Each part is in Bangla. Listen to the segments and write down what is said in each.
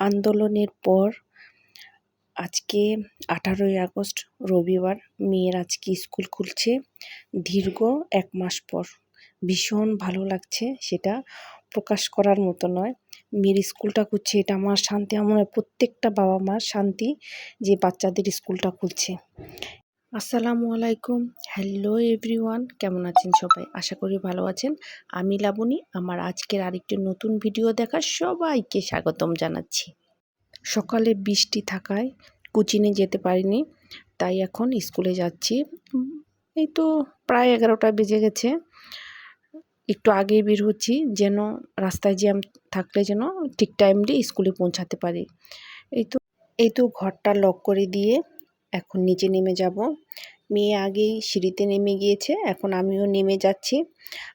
আন্দোলনের পর আজকে আঠারোই আগস্ট, রবিবার মেয়ের আজকে স্কুল খুলছে। দীর্ঘ এক মাস পর। ভীষণ ভালো লাগছে সেটা প্রকাশ করার মতো নয়। মেয়ের স্কুলটা খুলছে, এটা আমার শান্তি, আমার প্রত্যেকটা বাবা মার শান্তি যে বাচ্চাদের স্কুলটা খুলছে। আসসালামু আলাইকুম। হ্যালো এভরিওয়ান, কেমন আছেন সবাই? আশা করি ভালো আছেন। আমি লাবণী, আমার আজকের আরেকটি নতুন ভিডিও দেখার সবাইকে স্বাগতম জানাচ্ছি। সকালে বৃষ্টি থাকায় কোচিনে যেতে পারিনি, তাই এখন স্কুলে যাচ্ছি। এই তো প্রায় এগারোটা বেজে গেছে। একটু আগে বের হচ্ছি, যেন রাস্তায় জ্যাম থাকলে যেন ঠিক টাইমলি স্কুলে পৌঁছাতে পারি। এই তো এই তো ঘরটা লক করে দিয়ে এখন নিচে নেমে যাব। মেয়ে আগেই সিঁড়িতে নেমে গিয়েছে, এখন আমিও নেমে যাচ্ছি।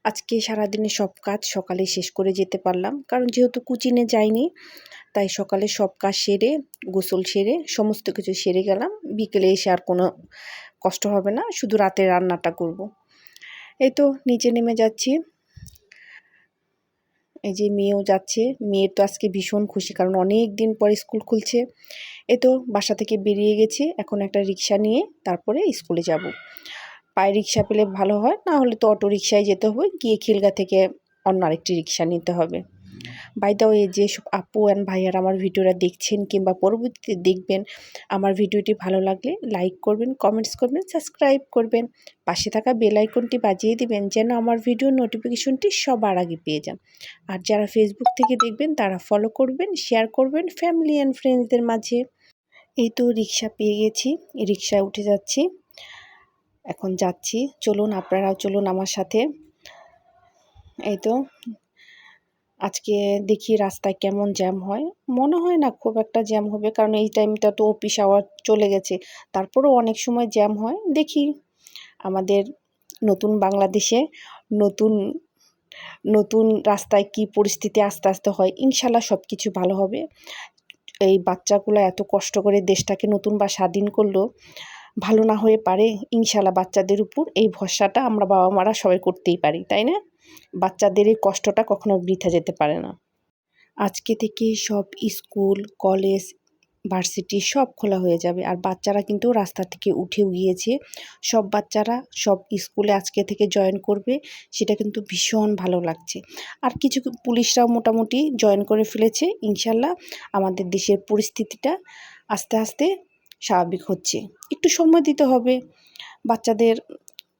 আজকে সারাদিনে সব কাজ সকালে শেষ করে যেতে পারলাম, কারণ যেহেতু কুচিনে যাইনি, তাই সকালে সব কাজ সেরে, গোসল সেরে, সমস্ত কিছু সেরে গেলাম। বিকেলে এসে আর কোনো কষ্ট হবে না, শুধু রাতে রান্নাটা করব। এই তো নিচে নেমে যাচ্ছি। এই যে মেয়েও যাচ্ছে। মেয়ের তো আজকে ভীষণ খুশি, কারণ অনেক দিন পর স্কুল খুলছে। এ তো বাসা থেকে বেরিয়ে গেছে, এখন একটা রিক্সা নিয়ে তারপরে স্কুলে যাব। পায়ে রিক্সা পেলে ভালো হয়, না হলে তো অটো রিক্সায় যেতে হবে। গিয়ে খিলগা থেকে অন্য আরেকটি রিক্সা নিতে হবে। বাই দা ওয়ে যেসব আপু অ্যান্ড ভাইয়ার আমার ভিডিওটা দেখছেন কিংবা পরবর্তীতে দেখবেন, আমার ভিডিওটি ভালো লাগলে লাইক করবেন কমেন্টস করবেন সাবস্ক্রাইব করবেন, পাশে থাকা বেল আইকনটি বাজিয়ে দিবেন যেন আমার ভিডিও নোটিফিকেশনটি সবার আগে পেয়ে যান। আর যারা ফেসবুক থেকে দেখবেন, তারা ফলো করবেন শেয়ার করবেন ফ্যামিলি অ্যান্ড ফ্রেন্ডসদের মাঝে। এই তো রিক্সা পেয়ে গেছি, রিক্সায় উঠে যাচ্ছি। এখন যাচ্ছি, চলুন, আপনারাও চলুন আমার সাথে। এই তো আজকে দেখি রাস্তায় কেমন জ্যাম হয়। মনে হয় না খুব একটা জ্যাম হবে, কারণ এই টাইমটা তো অফিস আওয়ার চলে গেছে। তারপরেও অনেক সময় জ্যাম হয়। দেখি আমাদের নতুন বাংলাদেশে নতুন নতুন রাস্তায় কি পরিস্থিতি আস্তে আস্তে হয়, ইনশাল্লাহ সব কিছু ভালো হবে। এই বাচ্চাগুলো এত কষ্ট করে দেশটাকে নতুন বা স্বাধীন করল, ভালো না হয়ে পারে ইনশাল্লাহ বাচ্চাদের উপর। এই ভরসাটা আমরা বাবা মারা সবাই করতেই পারি, তাই না? বাচ্চাদের এই কষ্টটা কখনো বৃথা যেতে পারে না। আজকে থেকে সব স্কুল, কলেজ, ভার্সিটি সব খোলা হয়ে যাবে। আর বাচ্চারা কিন্তু রাস্তা থেকে উঠেও গিয়েছে। সব বাচ্চারা সব স্কুলে আজকে থেকে জয়েন করবে, সেটা কিন্তু ভীষণ ভালো লাগছে। আর কিছু পুলিশরাও মোটামুটি জয়েন করে ফেলেছে, ইনশাল্লাহ আমাদের দেশের পরিস্থিতিটা আস্তে আস্তে স্বাভাবিক হচ্ছে। একটু সময় দিতে হবে। বাচ্চাদের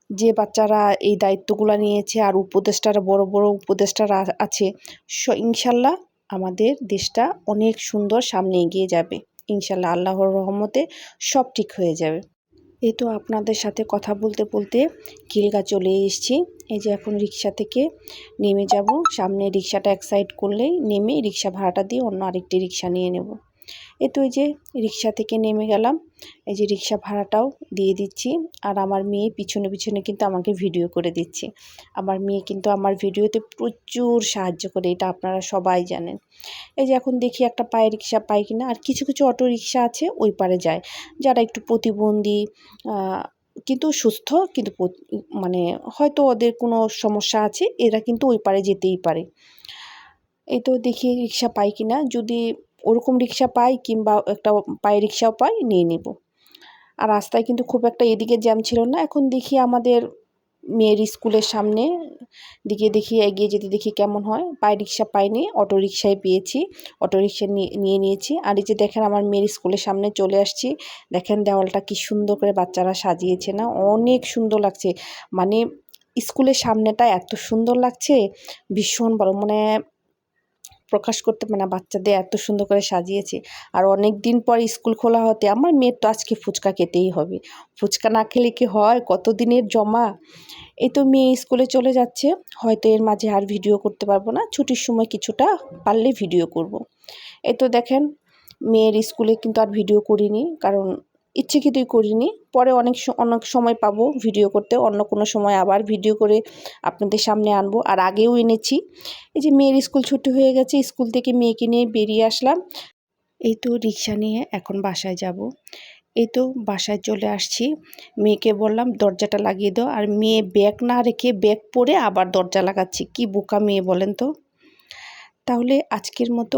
যে বাচ্চারা এই দায়িত্বগুলো নিয়েছে আর উপদেষ্টারা, বড় বড় উপদেষ্টারা আছে ইনশাল্লাহ আমাদের দেশটা অনেক সুন্দর সামনে এগিয়ে যাবে। ইনশাল্লাহ আল্লাহর রহমতে সব ঠিক হয়ে যাবে। এই তো আপনাদের সাথে কথা বলতে বলতে কিলগা চলে এসেছি। এই যে এখন রিক্সা থেকে নেমে যাব। সামনে রিক্সাটা এক সাইড করলেই নেমে রিক্সা ভাড়াটা দিয়ে অন্য আরেকটি রিক্সা নিয়ে নেব। এ তো এই যে রিক্সা থেকে নেমে গেলাম। এই যে রিক্সা ভাড়াটাও দিয়ে দিচ্ছি। আর আমার মেয়ে পিছনে পিছনে কিন্তু আমাকে ভিডিও করে দিচ্ছে। আমার মেয়ে কিন্তু আমার ভিডিওতে প্রচুর সাহায্য করে, এটা আপনারা সবাই জানেন। এই যে এখন দেখি একটা পায়ে রিক্সা পাই কিনা। আর কিছু কিছু অটো রিক্সা আছে, ওই পারে যায়। যারা একটু প্রতিবন্ধী কিন্তু সুস্থ, কিন্তু মানে হয়তো ওদের কোনো সমস্যা আছে, এরা কিন্তু ওই পারে যেতেই পারে। এই তো দেখি রিক্সা পাই কিনা। যদি ওরকম রিক্সা পাই কিংবা একটা পায়ে রিক্সাও পাই, নিয়ে নেব। আর রাস্তায় কিন্তু খুব একটা এদিকে জ্যাম ছিল না। এখন দেখি আমাদের মেয়ের স্কুলের সামনে দিকে দেখি, এগিয়ে যেতে দেখি কেমন হয়। পায়ে রিক্সা পাইনি, অটো রিক্সায় পেয়েছি, অটো রিক্সা নিয়ে নিয়েছি। আর এই যে দেখেন আমার মেয়ের স্কুলের সামনে চলে আসছি। দেখেন দেওয়ালটা কি সুন্দর করে বাচ্চারা সাজিয়েছে না? অনেক সুন্দর লাগছে। মানে স্কুলের সামনেটা এত সুন্দর লাগছে, ভীষণ বড়। মানে প্রকাশ করতে পারে না বাচ্চাদের এত সুন্দর করে সাজিয়েছে। আর অনেক দিন পর স্কুল খোলা হতে আমার মেয়ের তো আজকে ফুচকা খেতেই হবে। ফুচকা না খেলে কি হয়? কত দিনের জমা? এই তো মেয়ে স্কুলে চলে যাচ্ছে। হয়তো এর মাঝে আর ভিডিও করতে পারব না। ছুটির সময় কিছুটা পারলে ভিডিও করব। এই তো দেখেন, মেয়ের স্কুলে কিন্তু আর ভিডিও করিনি। কারণ ইচ্ছেকৃতই করিনি। পরে অনেক অনেক সময় পাবো ভিডিও করতে। অন্য কোনো সময় আবার ভিডিও করে আপনাদের সামনে আনব। আর আগেও এনেছি। এই যে মেয়ের স্কুল ছুটি হয়ে গেছে, স্কুল থেকে মেয়েকে নিয়ে বেরিয়ে আসলাম। এই তো রিক্সা নিয়ে এখন বাসায় যাব। এই তো বাসায় চলে আসছি। মেয়েকে বললাম, দরজাটা লাগিয়ে দাও। আর মেয়ে ব্যাগ না রেখে ব্যাগ পরে আবার দরজা লাগাচ্ছি। কি বোকা মেয়ে বলেন তো? তাহলে আজকের মতো